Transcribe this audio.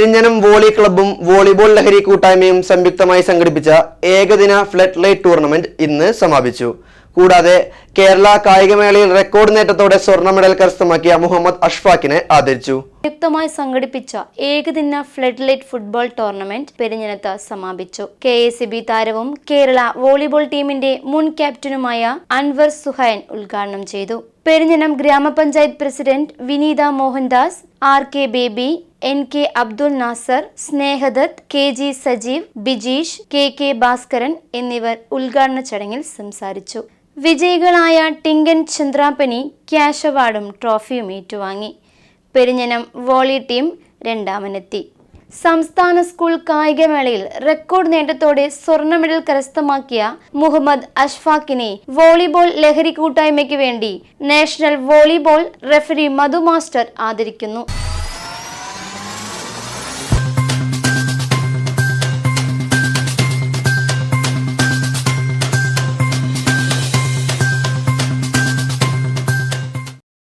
Perinjanam volley ക്ലബ്ബും volleyball ലഹരി കൂട്ടായ്മയും സംയുക്തമായി സംഘടിപ്പിച്ച ഏകദിന ഫ്ലഡ് ലൈറ്റ് ടൂർണമെന്റ് ഇന്ന് സമാപിച്ചു. കൂടാതെ കേരള കായികമേളയിൽ റെക്കോർഡ് നേട്ടത്തോടെ സ്വർണ മെഡൽ കരസ്ഥമാക്കിയ മുഹമ്മദ് അഷ്ഫാഖിനെ ആദരിച്ചു. സംയുക്തമായി സംഘടിപ്പിച്ച ഏകദിന ഫ്ലഡ് ലൈറ്റ് ഫുട്ബോൾ ടൂർണമെന്റ് പെരിഞ്ഞനത്ത് സമാപിച്ചു. കെ എസ് ബി താരവും കേരള വോളിബോൾ ടീമിന്റെ മുൻ ക്യാപ്റ്റനുമായ അൻവർ സുഹൈൻ ഉദ്ഘാടനം ചെയ്തു. പെരിഞ്ഞനം ഗ്രാമപഞ്ചായത്ത് president Vineetha Mohandas R K Baby N K Abdul Nasar Snehadath K G Sajeev Bijeesh K K Bhaskaran എന്നിവർ ഉദ്ഘാടന ചടങ്ങിൽ സംസാരിച്ചു. വിജയികളായ ടിങ്കൻ ചന്ദ്രാപ്പനി ക്യാഷ് അവാർഡും ട്രോഫിയും ഏറ്റുവാങ്ങി. പെരിഞ്ഞനം വോളി ടീം രണ്ടാമനെത്തി. സംസ്ഥാന സ്കൂൾ കായികമേളയിൽ റെക്കോർഡ് നേട്ടത്തോടെ സ്വർണ മെഡൽ കരസ്ഥമാക്കിയ മുഹമ്മദ് അഷ്ഫാഖിനെ വോളിബോൾ ലഹരി കൂട്ടായ്മയ്ക്ക് വേണ്ടി national volleyball referee Madhu master ആദരിക്കുന്നു.